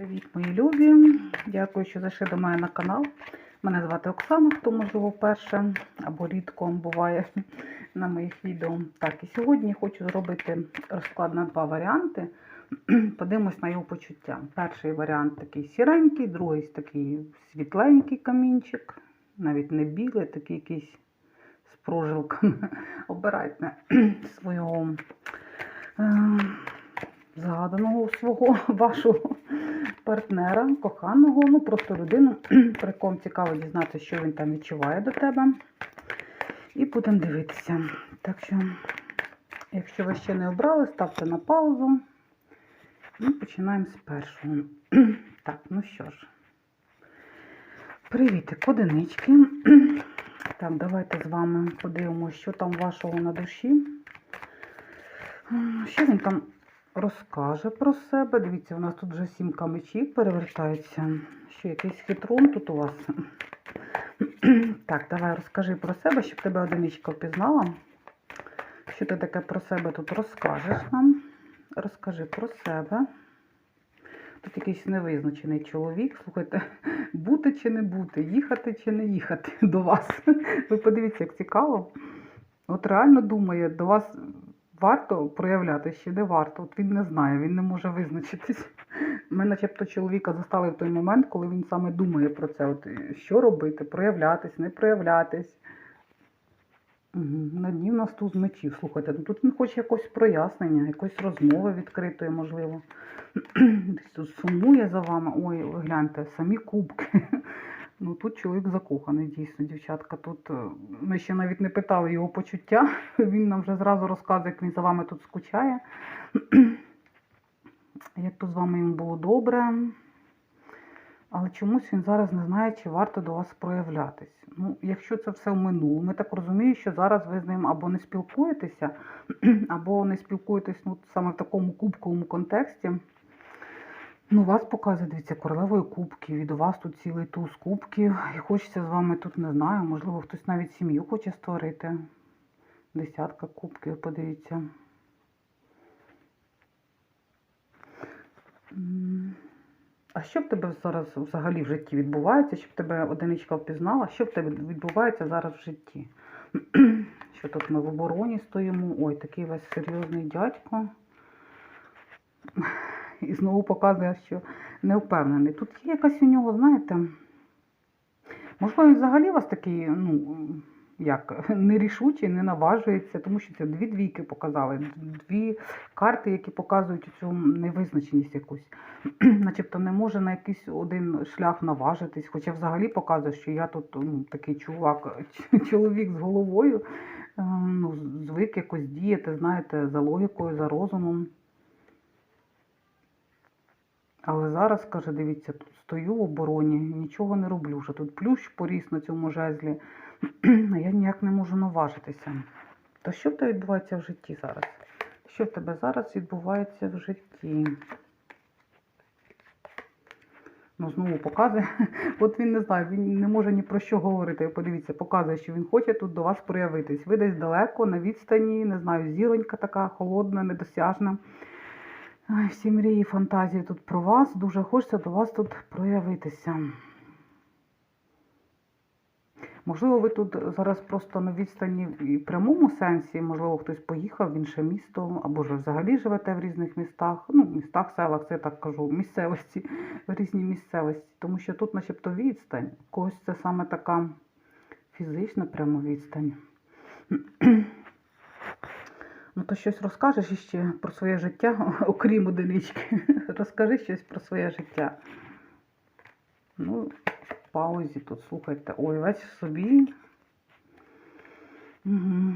Привіт, мої любі! Дякую, що зайшли до мене на канал. Мене звати Оксана, хто можливо вперше або рідко буває на моїх відео. Так, і сьогодні хочу зробити розклад на два варіанти. Подивимось на його почуття. Перший варіант такий сіренький, другий такий світленький камінчик, навіть не білий, такий якийсь з прожилками. Обирайте свого е, згаданого свого вашого партнера, коханого, ну просто людину, при ком цікаво дізнатися, що він там відчуває до тебе. І будемо дивитися. Так що, якщо ви ще не обрали, ставте на паузу. І починаємо з першого. Так, ну що ж. Привіт, одинички. Так, давайте з вами подивимося, що там вашого на душі. Що він там розкаже про себе. Дивіться, у нас тут вже сімка мечів перевертається. Що якийсь хитрун тут у вас. Так, давай розкажи про себе, щоб тебе одиничка впізнала. Що ти таке про себе тут розкажеш нам? Розкажи про себе. Тут якийсь невизначений чоловік. Слухайте, бути чи не бути, їхати чи не їхати до вас. Ви подивіться, як цікаво. От реально думає, до вас варто проявляти чи не варто. От він не знає, він не може визначитись. Ми начебто чоловіка застали в той момент, коли він саме думає про це. От що робити, проявлятись, не проявлятись. На дні в нас тут з мечів. Слухайте, ну тут він хоче якось прояснення, якоїсь розмови відкритої, можливо. Десь тут сумує за вами. Ой, гляньте, самі кубки. Ну тут чоловік закоханий, дійсно, дівчатка. Тут е, ми ще навіть не питали його почуття. Він нам вже зразу розказує, як він за вами тут скучає. Як то з вами йому було добре. Але чомусь він зараз не знає, чи варто до вас проявлятись. Ну, якщо це все в минулому, ми так розуміємо, що зараз ви з ним або не спілкуєтеся, або не спілкуєтесь ну, саме в такому кубковому контексті. Ну, вас показує, дивіться, королевою кубків, і до вас тут цілий туз кубків. І хочеться з вами тут, не знаю, можливо, хтось навіть сім'ю хоче створити. Десятка кубків, подивіться. А що в тебе зараз взагалі в житті відбувається, щоб тебе одиничка впізнала? Що в тебе відбувається зараз в житті? Що тут ми в обороні стоїмо? Ой, такий весь серйозний дядько. І знову показує, що не впевнений. Тут є якась у нього, знаєте, можливо, він взагалі у вас такий, ну, як, нерішучий, не наважується, тому що це дві двійки показали, дві карти, які показують цю невизначеність якусь. Начебто не може на якийсь один шлях наважитись, хоча взагалі показує, що я тут ну, такий чувак, чоловік з головою, е, ну, звик якось діяти, знаєте, за логікою, за розумом. Але зараз, каже, дивіться, тут стою в обороні, нічого не роблю вже. Тут плющ поріс на цьому жезлі, а я ніяк не можу наважитися. То що в тебе відбувається в житті зараз? Що в тебе зараз відбувається в житті? Ну, знову показує. От він не знає, він не може ні про що говорити. Подивіться, показує, що він хоче тут до вас проявитись. Ви десь далеко, на відстані, не знаю, зіронька така холодна, недосяжна. Всі мрії, фантазії тут про вас. Дуже хочеться до вас тут проявитися. Можливо, ви тут зараз просто на відстані і прямому сенсі, можливо, хтось поїхав в інше місто, або ж взагалі живете в різних містах, ну, містах, селах, це я так кажу, місцевості, в різній місцевості. Тому що тут начебто відстань. Когось це саме така фізична прямо відстань. Ну, то щось розкажеш іще про своє життя, окрім одинички. Розкажи щось про своє життя. Ну, в паузі тут слухайте. Ой, весь собі. Угу.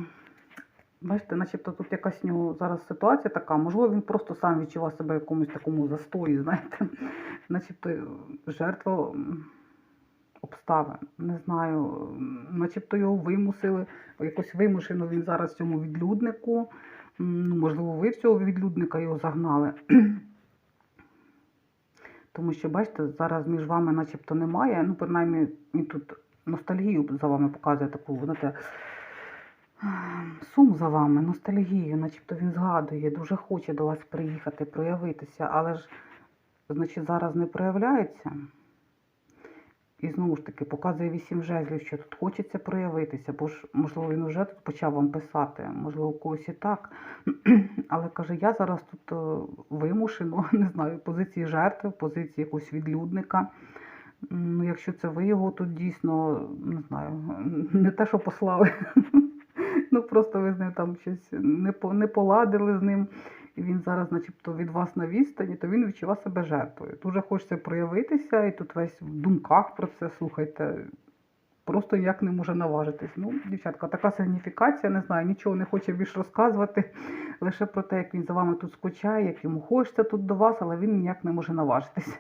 Бачите, начебто тут якась у нього зараз ситуація така. Можливо, він просто сам відчував себе в якомусь такому застої, знаєте. Начебто жертва обставин. Не знаю, начебто його вимусили, якось вимушено він зараз цьому відлюднику. Ну, можливо, ви в цього відлюдника його загнали. Тому що, бачите, зараз між вами начебто немає. Ну, принаймні, він тут ностальгію за вами показує таку, знаєте, сум за вами, ностальгію, начебто він згадує, дуже хоче до вас приїхати, проявитися, але ж значить зараз не проявляється. І знову ж таки показує вісім жезлів, що тут хочеться проявитися, бо ж, можливо, він вже тут почав вам писати, можливо, у когось і так. Але каже, я зараз тут е, вимушено, не знаю, позиції жертви, позиції якогось відлюдника. Ну, якщо це ви його тут дійсно, не знаю, не те, що послали. Ну просто ви з ним там щось не поладили з ним, і він зараз, начебто, від вас на відстані, то він відчуває себе жертвою. Дуже хочеться проявитися, і тут весь в думках про це, слухайте, просто ніяк не може наважитись. Ну, дівчатка, така сигніфікація, не знаю, нічого не хоче більш розказувати, лише про те, як він за вами тут скучає, як йому хочеться тут до вас, але він ніяк не може наважитись.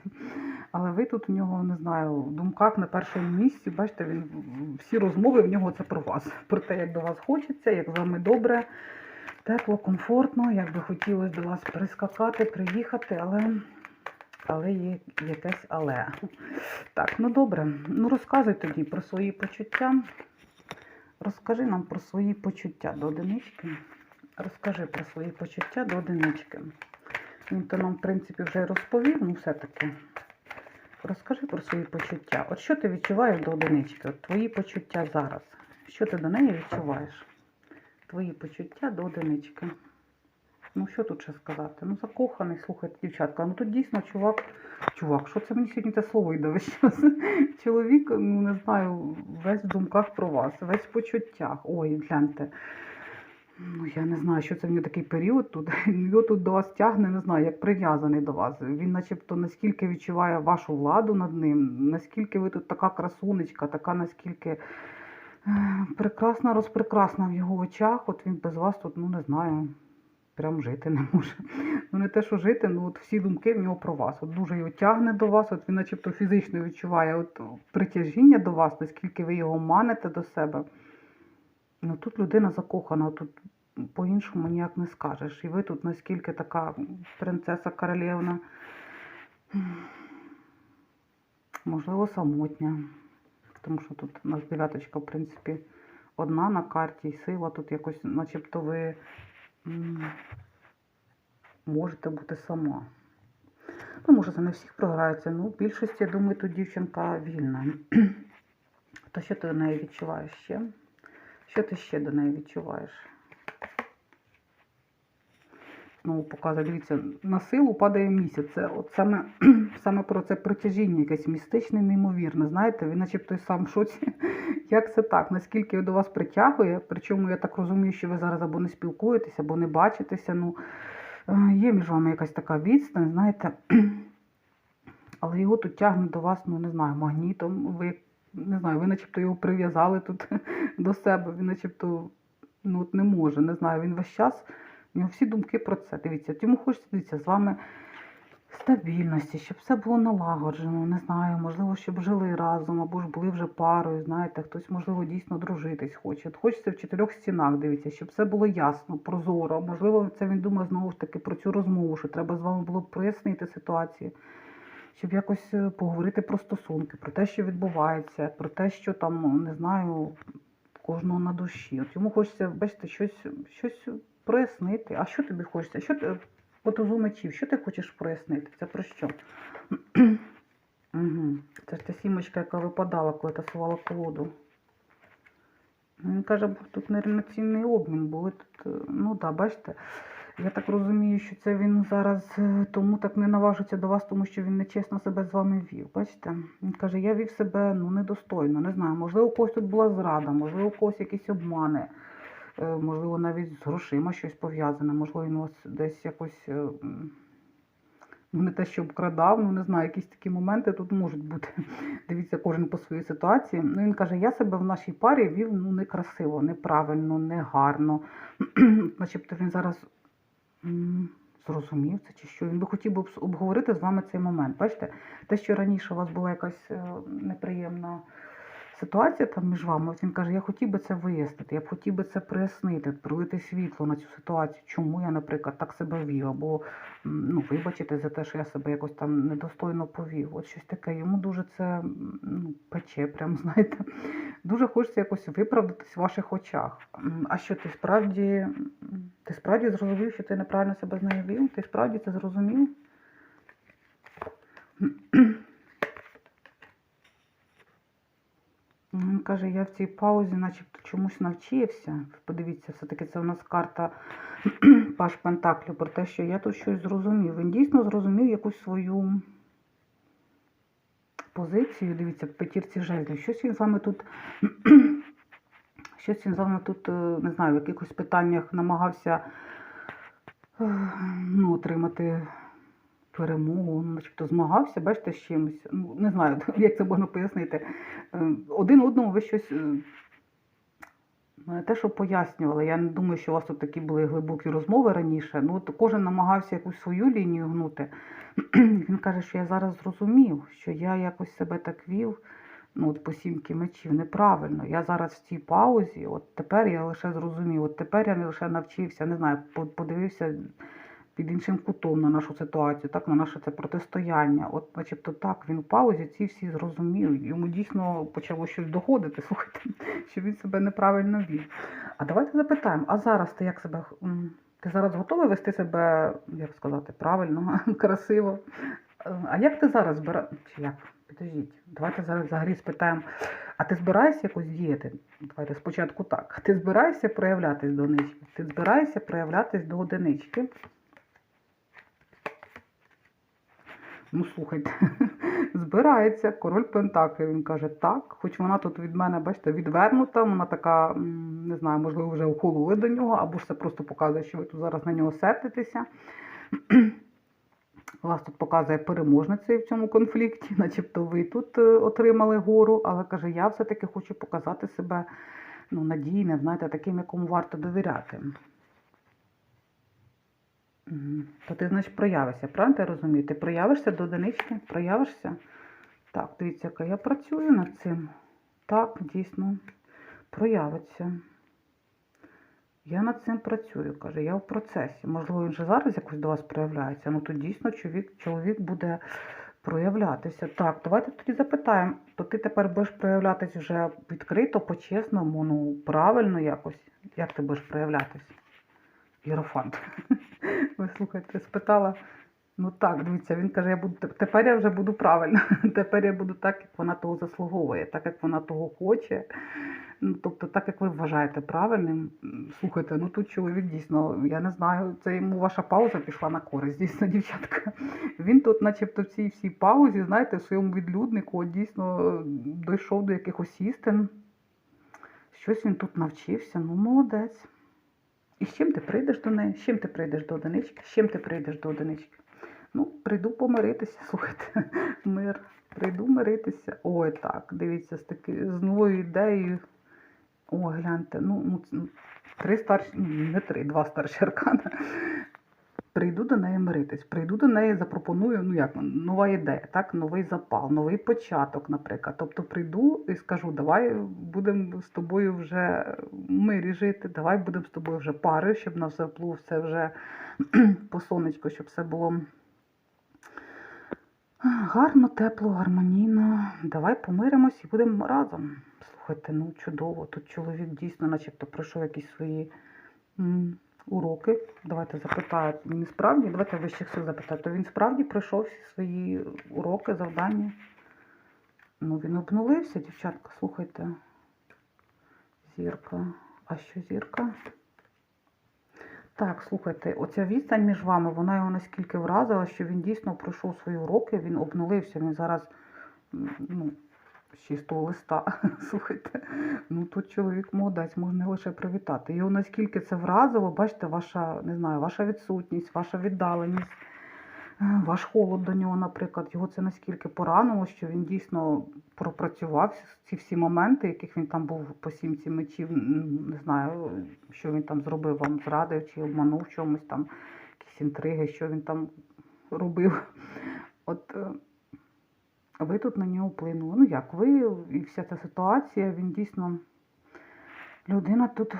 Але ви тут у нього, не знаю, в думках на першому місці, бачите, він всі розмови в нього це про вас. Про те, як до вас хочеться, як з вами добре, тепло, комфортно, як би хотілося до вас прискакати, приїхати, але, але є якесь але. Так, ну добре. Ну розказуй тоді про свої почуття. Розкажи нам про свої почуття до одинички. Розкажи про свої почуття до одинички. Він то нам, в принципі, вже розповів, ну все-таки. Розкажи про свої почуття. От що ти відчуваєш до одинички? От твої почуття зараз. Що ти до неї відчуваєш? Твої почуття до одинички. Ну, що тут ще сказати? Ну, закоханий, слухайте, дівчатка. Ну тут дійсно чувак. Чувак, що це мені сьогодні те слово йде весь час? Чоловік, ну не знаю, весь в думках про вас, весь в почуттях. Ой, гляньте. Ну, я не знаю, що це в нього такий період тут. Його тут до вас тягне, не знаю, як прив'язаний до вас. Він начебто наскільки відчуває вашу владу над ним, наскільки ви тут така красунечка, така наскільки прекрасна, розпрекрасна в його очах. От він без вас тут, ну не знаю, прям жити не може. Ну не те, що жити, ну от всі думки в нього про вас. От дуже його тягне до вас, от він начебто фізично відчуває от притяжіння до вас, наскільки ви його маните до себе. Ну тут людина закохана, тут по-іншому ніяк не скажеш. І ви тут наскільки така принцеса королівна, можливо, самотня. Тому що тут у нас дев'яточка, в принципі, одна на карті, і сила тут якось, начебто ви можете бути сама. Ну, може, це не всіх програється. Ну, в більшості, я думаю, тут дівчинка вільна. То що ти до неї відчуваєш ще? Що ти ще до неї відчуваєш? Знову показує, дивіться, на силу падає місяць. Це от саме, саме про це притяжіння, якесь містичне, неймовірне. Знаєте, він начебто сам в шоці. Як це так? Наскільки до вас притягує? Причому я так розумію, що ви зараз або не спілкуєтеся, або не бачитеся. Ну, е, є між вами якась така відстань, знаєте. Але його тут тягне до вас, ну не знаю, магнітом. Ви не знаю, ви начебто його прив'язали тут до себе. Він начебто ну, от не може. Не знаю, він весь час. У нього всі думки про це. Дивіться, йому хочеться дивіться, з вами стабільності, щоб все було налагоджено, не знаю, можливо, щоб жили разом, або ж були вже парою, знаєте, хтось, можливо, дійсно дружитись хоче. От хочеться в чотирьох стінах, дивіться, щоб все було ясно, прозоро. Можливо, це він думає знову ж таки про цю розмову, що треба з вами було прояснити ситуацію. Щоб якось е, поговорити про стосунки, про те, що відбувається, про те, що там, ну, не знаю, кожного на душі. От йому хочеться, бачите, щось, щось прояснити. А що тобі хочеться? Що ти по тузу мечів, що ти хочеш прояснити? Це про що? угу. Це ж та сімочка, яка випадала, коли тасувала колоду. Він каже, був тут нерівноцінний обмін, були тут, е, ну да, бачите. Я так розумію, що це він зараз е, тому так не наважиться до вас, тому що він нечесно себе з вами вів. Бачите? Він каже, я вів себе ну, недостойно, не знаю. Можливо, у когось тут була зрада, можливо, у когось якісь обмани, можливо, навіть з грошима щось пов'язане, можливо, він вас десь якось. е, Ну, не те, що обкрадав, ну не знаю, якісь такі моменти тут можуть бути. Дивіться, кожен по своїй ситуації. Ну, він каже, я себе в нашій парі вів ну, некрасиво, неправильно, негарно. Начебто він зараз зрозумів це чи що. Він би хотів би обговорити з вами цей момент. Бачите, те, що раніше у вас була якась е, неприємна ситуація там між вами, от він каже, я хотів би це вияснити, я б хотів би це прояснити, пролити світло на цю ситуацію, чому я, наприклад, так себе вів, або ну, вибачити за те, що я себе якось там недостойно повів. От щось таке. Йому дуже це ну, пече, прям знаєте. Дуже хочеться якось виправдатись в ваших очах. А що ти справді, ти справді зрозумів, що ти неправильно себе з? Ти справді це зрозумів? Він каже, я в цій паузі начебто чомусь навчився. Подивіться, все-таки це у нас карта Паш Пентаклю про те, що я тут щось зрозумів. Він дійсно зрозумів якусь свою позицію. Дивіться, в п'ятірці жезлів. Щось він з вами тут. Щось він з вами тут, е, не знаю, в якихось питаннях намагався е, ну, отримати перемогу, ну, начебто змагався, бачите, з чимось. Ну, не знаю, як це можна пояснити. Е, Один одному ви щось. е, те, що пояснювали, я не думаю, що у вас тут такі були глибокі розмови раніше. Ну, от кожен намагався якусь свою лінію гнути. Він каже, що я зараз зрозумів, що я якось себе так вів, ну, от по сімки мечів, неправильно. Я зараз в цій паузі, от тепер я лише зрозумів, от тепер я не лише навчився, не знаю, подивився під іншим кутом на нашу ситуацію, так, на наше це протистояння. От, начебто так, він в паузі ці всі зрозумів. Йому дійсно почало щось доходити, слухайте, що він себе неправильно вів. А давайте запитаємо, а зараз ти як себе. Ти зараз готовий вести себе, як сказати, правильно, красиво? Е, А як ти зараз збираєш? Чи як? Підождіть, давайте зараз взагалі спитаємо, а ти збираєшся якось діяти? Давайте спочатку так. Ти збираєшся проявлятись до одинички? Ти збираєшся проявлятись до одинички? Ну, слухайте, збирається король Пентаклів. Він каже, так, хоч вона тут від мене, бачите, відвернута, вона така, не знаю, можливо, вже ухололи до нього, або ж це просто показує, що ви тут зараз на нього сердитеся. Вас тут показує переможницею в цьому конфлікті, начебто ви тут е, отримали гору, але каже, я все-таки хочу показати себе ну, надійним, знаєте, таким, якому варто довіряти. То ти, значить, проявишся, правильно я розумію? Ти проявишся до одинички? Проявишся? Так, дивіться, яка я працюю над цим. Так, дійсно, проявиться. Я над цим працюю, каже, я в процесі. Можливо, він же зараз якось до вас проявляється. Ну, то дійсно чоловік, чоловік буде проявлятися. Так, давайте тоді запитаємо, то ти тепер будеш проявлятись вже відкрито, по-чесному, ну, правильно якось. Як ти будеш проявлятись? Єрофант. Ви слухайте, спитала. Ну так, дивіться, він каже, я буду тепер я вже буду правильно. Тепер я буду так, як вона того заслуговує, так як вона того хоче. Ну, тобто, так як ви вважаєте правильним. Слухайте, ну тут чоловік дійсно, я не знаю, це йому ваша пауза пішла на користь, дійсно, дівчатка. Він тут, начебто, в цій всій паузі, знаєте, в своєму відлюднику дійсно дійшов до якихось істин. Щось він тут навчився, ну молодець. І з чим ти прийдеш до неї? З чим ти прийдеш до одинички? З чим ти прийдеш до одинички? Ну, прийду помиритися, слухайте, мир. Прийду миритися. Ой, так, дивіться, з таки, з новою ідеєю. О, гляньте, ну, ну, три старші, не три, два старші аркана. Прийду до неї миритись, прийду до неї, запропоную, ну як, нова ідея, так, новий запал, новий початок, наприклад. Тобто прийду і скажу, давай будемо з тобою вже в мирі жити, давай будемо з тобою вже парою, щоб на все вплив, все вже по сонечку, щоб все було гарно, тепло, гармонійно. Давай помиримось і будемо разом. Слухайте, ну чудово. Тут чоловік дійсно, начебто, пройшов якісь свої уроки. Давайте запитаю, він справді, давайте вищих сил запитаю, то він справді пройшов всі свої уроки, завдання. Ну, він обнулився, дівчатка, слухайте. Зірка. А що зірка? Так, слухайте, оця відстань між вами, вона його наскільки вразила, що він дійсно пройшов свої уроки, він обнулився, він зараз м, ну, з чистого листа. Слухайте, ну тут чоловік молодець, можна лише привітати. Його наскільки це вразило, бачите, ваша, не знаю, ваша відсутність, ваша віддаленість, е, ваш холод до нього, наприклад, його це наскільки поранило, що він дійсно пропрацював ці всі моменти, яких він там був по сімці мечів, не знаю, що він там зробив, вам зрадив чи обманув чомусь там, якісь інтриги, що він там робив. От е, ви тут на нього вплинули. Ну як, ви і вся ця ситуація, він дійсно людина тут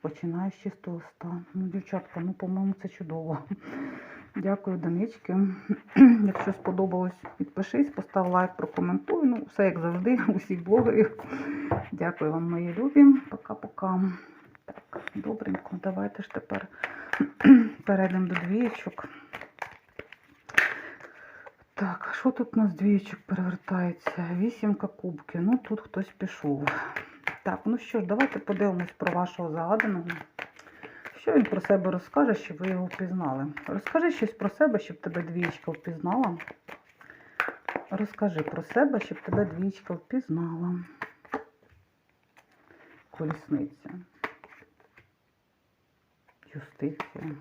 починає з чистого листа. Ну, дівчатка, ну, по-моєму, це чудово. Дякую, Данички. Якщо сподобалось, підпишись, постав лайк, прокоментуй. Ну, все як завжди, у всіх блогерів. Дякую вам, мої любі. Пока-пока. Так, добренько, давайте ж тепер перейдемо до двієчок. Так, а що тут у нас двічок перевертається? Вісімка кубки. Ну тут хтось пішов. Так, ну що ж, давайте подивимось про вашого загаданого. Що він про себе розкаже, щоб ви його впізнали? Розкажи щось про себе, щоб тебе двічка впізнала. Розкажи про себе, щоб тебе двічка впізнала. Колісниця. Юстиція.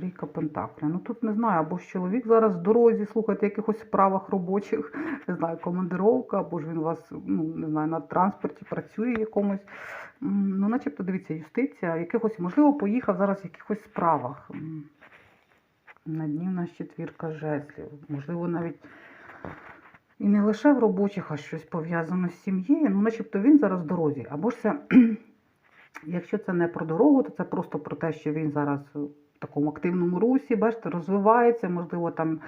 Трійка Пентакля. Ну тут не знаю, або ж чоловік зараз в дорозі, слухайте, якихось справах робочих, не знаю, командировка, або ж він у вас, ну, не знаю, на транспорті працює якомусь. Ну, начебто, дивіться, юстиція, якихось, можливо, поїхав зараз в якихось справах. На дні в нас четвірка жезлів. Можливо, навіть і не лише в робочих, а щось пов'язане з сім'єю. Ну, начебто він зараз в дорозі. Або ж це, якщо це не про дорогу, то це просто про те, що він зараз такому активному русі, бачите, розвивається, можливо, там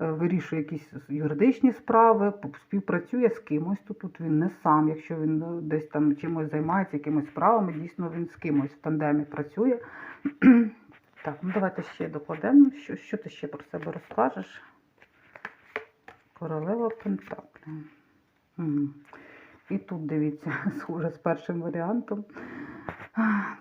е, вирішує якісь юридичні справи, співпрацює з кимось. Тут, тут він не сам. Якщо він е, десь там чимось займається, якимись справами, дійсно він з кимось в тандемі працює. Так, ну давайте ще докладемо. Що, що ти ще про себе розкажеш? Королева Пентаклі. Мгм. І тут дивіться, схоже з першим варіантом.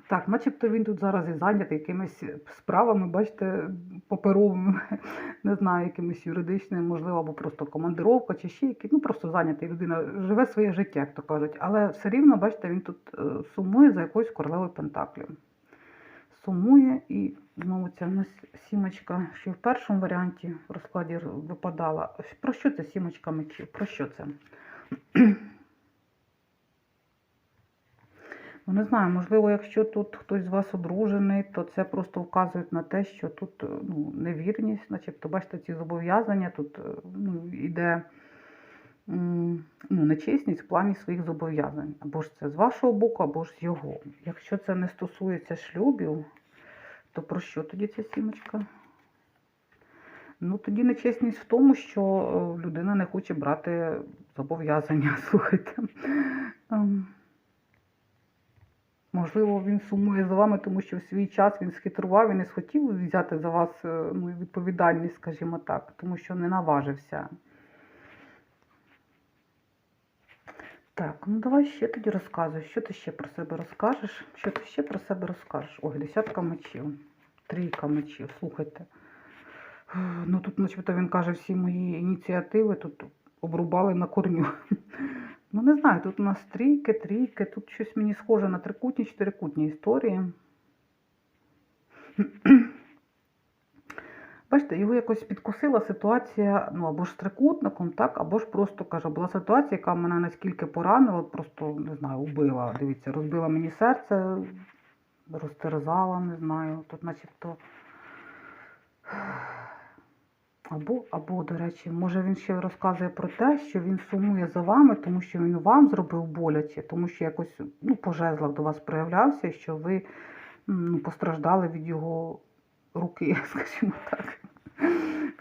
Так, начебто він тут зараз і зайнятий якимись справами, бачите, паперовими, не знаю, якимись юридичними, можливо, або просто командировка чи ще які. Ну, просто зайнятий людина живе своє життя, як то кажуть. Але все рівно, бачите, він тут е, сумує за якоюсь королевою Пентаклів. Сумує і знову ця у нас сімочка, що в першому варіанті в розкладі випадала. Про що це сімочка мечів? Про що це? Ну, не знаю, можливо, якщо тут хтось з вас одружений, то це просто вказує на те, що тут е, ну, невірність, начебто, бачите, ці зобов'язання, тут е, ну, йде ну, нечесність в плані своїх зобов'язань. Або ж це з вашого боку, або ж з його. Якщо це не стосується шлюбів, то про що тоді ця сімочка? Ну, тоді нечесність в тому, що е, людина не хоче брати зобов'язання, слухайте. Можливо, він сумує за вами, тому що в свій час він схитрував і не схотів взяти за вас е, ну, відповідальність, скажімо так, тому що не наважився. Так, ну давай ще тоді розказуй, що ти ще про себе розкажеш? Що ти ще про себе розкажеш? Ой, десятка мечів, трійка мечів, слухайте. Ну тут, начебто, він каже, всі мої ініціативи тут обрубали на корню. Ну, не знаю, тут у нас трійки, трійки, тут щось мені схоже на трикутні, чотирикутні історії. Бачите, його якось підкусила ситуація, ну або ж трикутником, так, або ж просто каже, була ситуація, яка мене наскільки поранила, просто не знаю, убила. Дивіться, розбила мені серце, розтерзала, не знаю. Тут, начебто. Або, або, до речі, може він ще розказує про те, що він сумує за вами, тому що він вам зробив боляче, тому що якось ну, по до вас проявлявся, що ви ну, постраждали від його руки, скажімо так.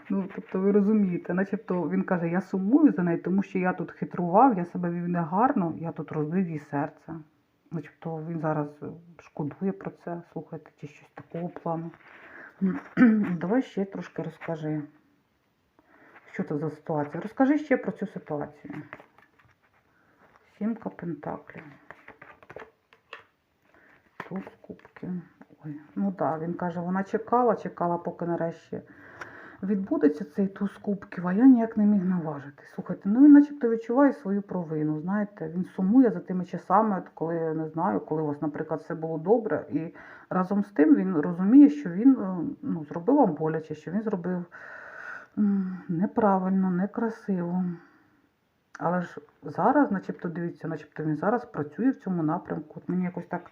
Ну, тобто ви розумієте, начебто він каже, я сумую за нею, тому що я тут хитрував, я себе вів негарно, я тут розбив її серце. Начебто він зараз е, шкодує про це, слухайте, чи щось такого плану. Давай ще трошки розкажи. Що це за ситуація? Розкажи ще про цю ситуацію. Сімка пентаклів. Тут кубки. Ой, ну так, він каже, вона чекала, чекала, поки нарешті відбудеться цей туз кубків, а я ніяк не міг наважити. Слухайте, ну він начебто відчуває свою провину, знаєте, він сумує за тими часами, от коли не знаю, коли у вас, наприклад, все було добре, і разом з тим він розуміє, що він е, ну, зробив вам боляче, що він зробив неправильно, некрасиво. Але ж зараз, начебто, дивіться, начебто він зараз працює в цьому напрямку. От мені якось так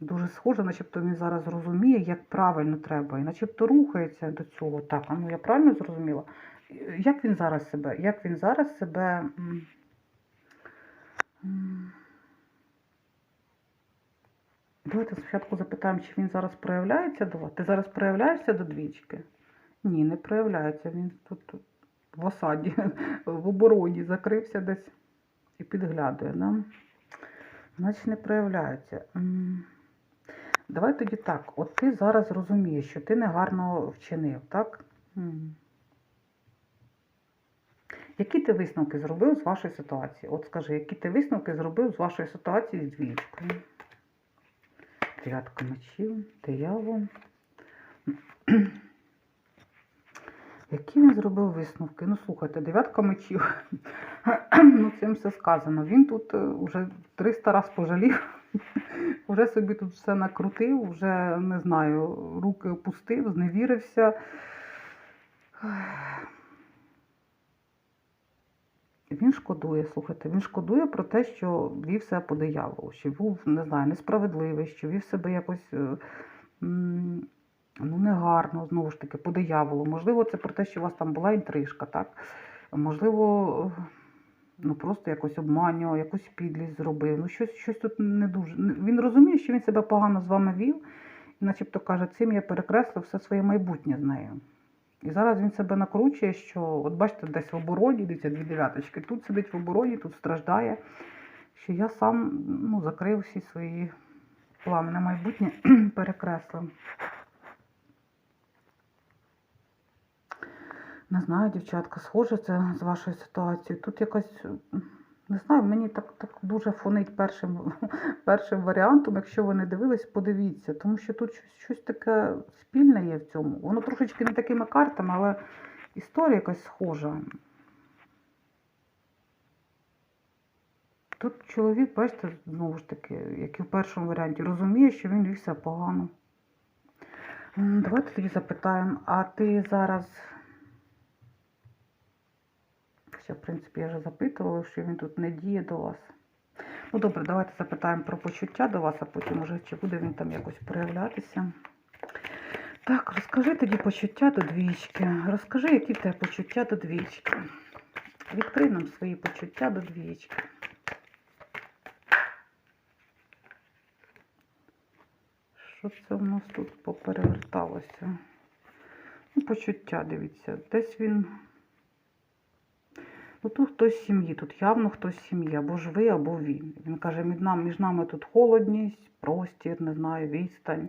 дуже схоже, начебто він зараз розуміє, як правильно треба, і начебто рухається до цього. Так, а ну я правильно зрозуміла? Як він зараз себе? Як він зараз себе. Давайте спочатку запитаємо, чи він зараз проявляється до вас. Ти зараз проявляєшся до двічки? Ні, не проявляється. Він тут в осаді, в обороні закрився десь і підглядує. Да? Значить, не проявляється. Давай тоді так. От ти зараз розумієш, що ти негарно вчинив, так? Які ти висновки зробив з вашої ситуації? От скажи, які ти висновки зробив з вашої ситуації з двічкою? Дев'ятка мечів, диявол. Які він зробив висновки? Ну, слухайте, дев'ятка мечів. ну, цим все сказано. Він тут е, вже 300 раз пожалів, вже собі тут все накрутив, вже не знаю, руки опустив, зневірився. Він шкодує, слухайте, він шкодує про те, що вів себе по дияволу, що був, не знаю, несправедливий, що вів себе якось е, ну, негарно, знову ж таки, по дияволу. Можливо, це про те, що у вас там була інтрижка, так? Можливо, ну просто якось обманював, якусь підлість зробив. Ну, щось, щось тут не дуже. Він розуміє, що він себе погано з вами вів, і начебто каже, цим я перекреслив все своє майбутнє з нею. І зараз він себе накручує, що, от бачите, десь в обороні, дивіться, дві дев'яточки, тут сидить в обороні, тут страждає, що я сам ну, закрив всі свої плани на майбутнє, перекреслив. Не знаю, дівчатка, схоже це з вашою ситуацією. Тут якась, не знаю, мені так, так дуже фонить першим, першим варіантом. Якщо ви не дивились, подивіться, тому що тут щось, щось таке спільне є в цьому. Воно трошечки не такими картами, але історія якась схожа. Тут чоловік, бачите, знову ж таки, як і в першому варіанті, розуміє, що він вівся погано. Давайте тоді запитаємо, а ти зараз. Хоча, в принципі, я вже запитувала, що він тут не діє до вас. Ну, добре, давайте запитаємо про почуття до вас, а потім уже чи буде він там якось проявлятися. Так, розкажи тоді почуття до двічки. Розкажи, які в тебе почуття до двічки. Відкрий нам свої почуття до двічки. Що це в нас тут попереверталося? Ну, почуття, дивіться. Десь він. Ну тут хтось з сім'ї, тут явно хтось з сім'ї, або ж ви, або він. Він каже, між нами, тут холодність, простір, не знаю, відстань.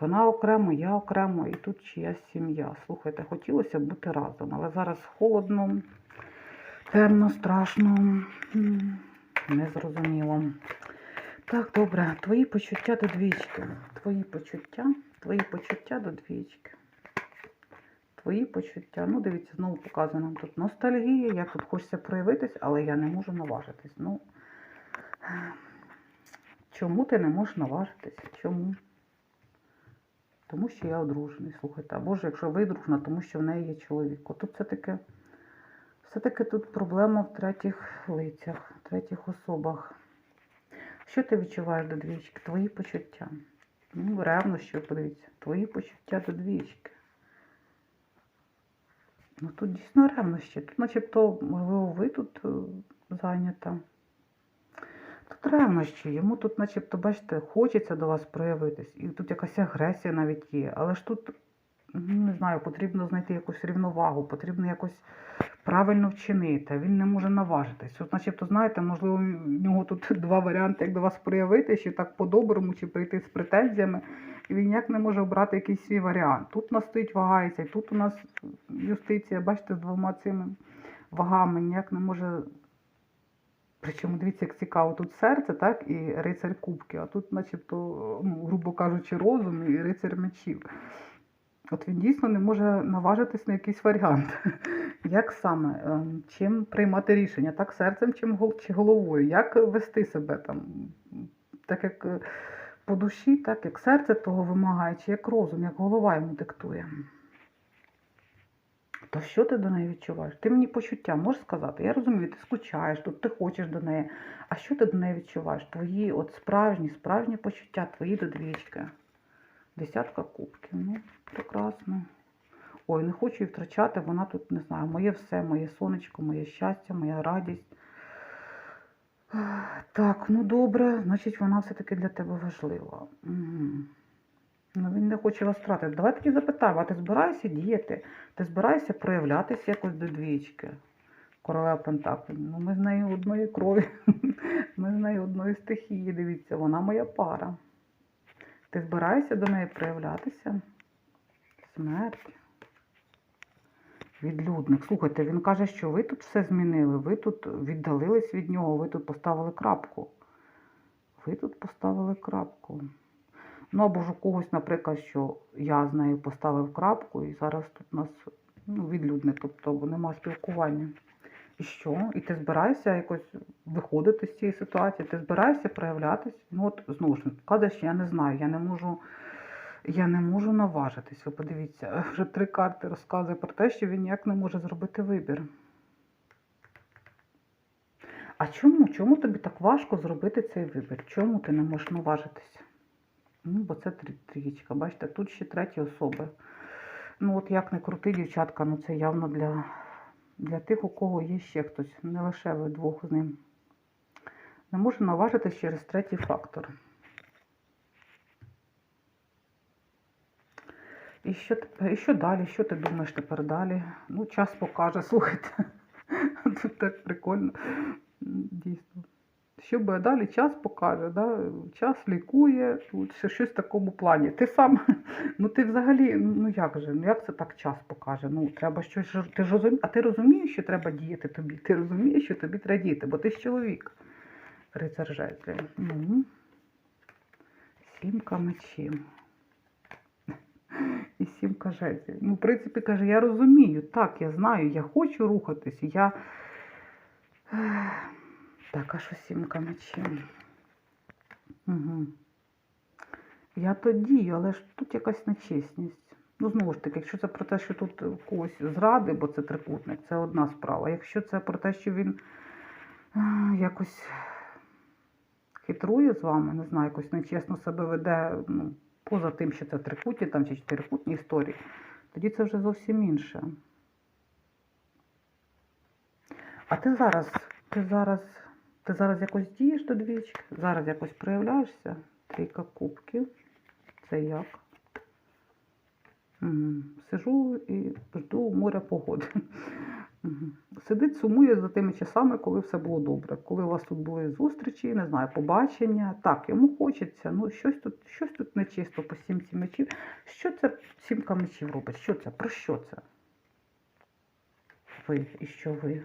Вона окремо, я окремо, і тут чиясь сім'я. Слухайте, хотілося б бути разом, але зараз холодно, темно, страшно, незрозуміло. Так, добре, твої почуття до двічки. Твої почуття, твої почуття до двічки. Твої почуття. Ну, дивіться, знову показує нам тут ностальгія. Як тут хочеться проявитись, але я не можу наважитись. Ну, чому ти не можеш наважитись? Чому? Тому що я одружений, слухайте. Або ж якщо ви дружна, тому що в неї є чоловік. Тут все-таки, все-таки тут проблема в третіх лицях, в третіх особах. Що ти відчуваєш до двічки? Твої почуття. Ну, ревнощі, подивіться, твої почуття до двічки. Ну тут дійсно ревнощі. Тут начебто, можливо, ви тут е, зайнята. Тут ревнощі. Йому тут, начебто, бачите, хочеться до вас проявитись. І тут якась агресія навіть є. Але ж тут, ну, не знаю, потрібно знайти якусь рівновагу, потрібно якось правильно вчинити. Він не може наважитись. От, начебто, знаєте, можливо, в нього тут два варіанти, як до вас проявити, чи так по-доброму, чи прийти з претензіями. І він ніяк не може обрати якийсь свій варіант. Тут у нас стоїть вагається, і тут у нас юстиція, бачите, з двома цими вагами ніяк не може. Причому дивіться, як цікаво, тут серце, так, і рицарь кубки, а тут, начебто, ну, грубо кажучи, розум і рицарь мечів. От він дійсно не може наважитись на якийсь варіант. Як саме, ем, чим приймати рішення? Так серцем чим чи головою? Як вести себе там? Так як е, по душі, так як серце того вимагає, чи як розум, як голова йому диктує. То що ти до неї відчуваєш? Ти мені почуття можеш сказати? Я розумію, ти скучаєш, тут ти хочеш до неї. А що ти до неї відчуваєш? Твої от справжні, справжні почуття, твої до двічки. Десятка кубків. Ну, прекрасно. Ой, не хочу її втрачати, вона тут, не знаю, моє все, моє сонечко, моє щастя, моя радість. Так, ну добре, значить вона все-таки для тебе важлива. Ну, він не хоче вас втратити. Давай тоді запитаємо, а ти збираєшся діяти? Ти збираєшся проявлятися якось до двічки? Королева Пентаклів. Ну, ми з нею одної крові. Ми з нею одної стихії. Дивіться, вона моя пара. Ти збираєшся до неї проявлятися? Смерть. Відлюдник. Слухайте, він каже, що ви тут все змінили, ви тут віддалились від нього, ви тут поставили крапку. Ви тут поставили крапку. Ну, або ж у когось, наприклад, що я з нею поставив крапку, і зараз тут у нас ну, відлюдник, тобто нема спілкування. І що? І ти збираєшся якось виходити з цієї ситуації, ти збираєшся проявлятись. Ну от знову ж кажеш, я не знаю, я не можу. Я не можу наважитись. Ви подивіться, вже три карти розказує про те, що він ніяк не може зробити вибір. А чому? Чому тобі так важко зробити цей вибір? Чому ти не можеш наважитися? Ну, бо це трі- трієчка. Бачите, тут ще треті особи. Ну, от як не крути, дівчатка, ну це явно для, для тих, у кого є ще хтось, не лише ви двох з ним. Не може наважитись через третій фактор. І що? І що далі? Що ти думаєш тепер далі? Ну, час покаже, слухайте. Тут так прикольно. Дійсно. Що буде далі, час покаже, да? час лікує, тут ще щось в такому плані. Ти сам, ну ти взагалі, ну як же, ну як це так час покаже? Ну, треба щось, ти ж розумієш, а ти розумієш, що треба діяти тобі? Ти розумієш, що тобі треба діяти, бо ти ж чоловік. Рицар жезлів. Ну. Сімка мечів. І сімка жезлів. Ну, в принципі, каже, я розумію, так, я знаю, я хочу рухатись, я. Так, а що сімка мечів? Угу. Я то дію, але ж тут якась нечесність. Ну, знову ж таки, якщо це про те, що тут когось зради, бо це трикутник, це одна справа. Якщо це про те, що він е, якось хитрує з вами, не знаю, якось нечесно себе веде, ну, поза тим, що це трикутні там, чи чотирикутні історії, тоді це вже зовсім інше. А ти зараз, ти зараз, ти зараз якось дієш до двічки, зараз якось проявляєшся. Трійка кубків. Це як? Мгм. Сижу і жду моря погоди. Мгм. Сидить, сумує за тими часами, коли все було добре. Коли у вас тут були зустрічі, не знаю, побачення. Так, йому хочеться. Ну, щось тут, щось тут нечисто по сімці мечів. Що це сімка мечів робить? Що це? Про що це? Ви і що ви?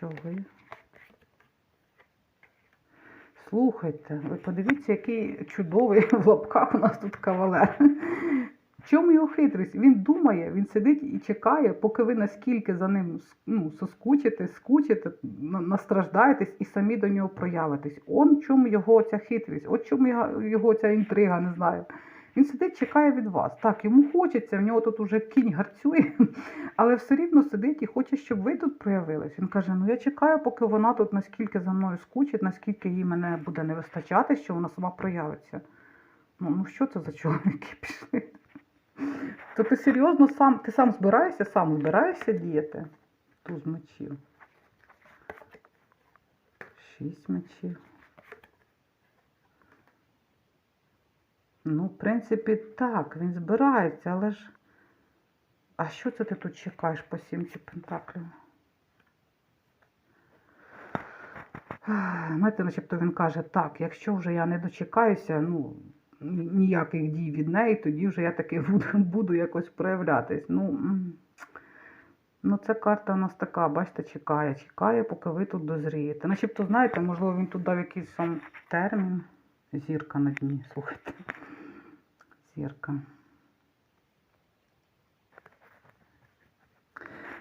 Що? Слухайте, ви подивіться, який чудовий в лапках у нас тут кавалер. В чому його хитрість? Він думає, він сидить і чекає, поки ви наскільки за ним ну, соскучите, скучите, настраждаєтесь і самі до нього проявитесь. Он в чому його ця хитрість, от чому його ця інтрига, не знаю. Він сидить, чекає від вас. Так, йому хочеться, в нього тут уже кінь гарцює, але все рівно сидить і хоче, щоб ви тут проявились. Він каже: ну я чекаю, поки вона тут наскільки за мною скучить, наскільки їй мене буде не вистачати, що вона сама проявиться. Ну, ну що це за чоловіки пішли? То ти серйозно сам, ти сам збираєшся, сам збираєшся діяти? Туз мечів. Шість мечів. Ну, в принципі, так, він збирається, але ж. А що це ти тут чекаєш по сімці пентаклів? Знаєте, начебто він каже, так, якщо вже я не дочекаюся, ну, ніяких дій від неї, тоді вже я таки буду, буду якось проявлятись. Ну, ну, ця карта у нас така, бачите, чекає, чекає, поки ви тут дозрієте. Начебто, знаєте, можливо, він тут дав якийсь сам термін. Зірка на дні, слухайте. Зірка.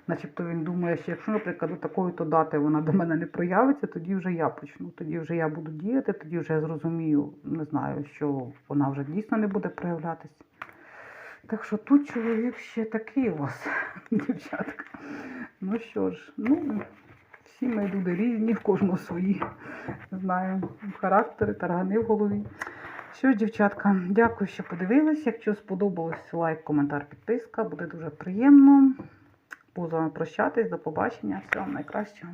Начебто він думає, що якщо, наприклад, до такої-то дати вона до мене не проявиться, тоді вже я почну. Тоді вже я буду діяти, тоді вже я зрозумію, не знаю, що вона вже дійсно не буде проявлятись. Так що тут чоловік ще такий у вас, дівчатка. Ну що ж, ну, всі ми люди різні, в кожного свої, знаю, характери, таргани в голові. Що ж, дівчатка, дякую, що подивились. Якщо сподобалось, лайк, коментар, підписка, буде дуже приємно. Буду з вами прощатись. До побачення. Всього найкращого.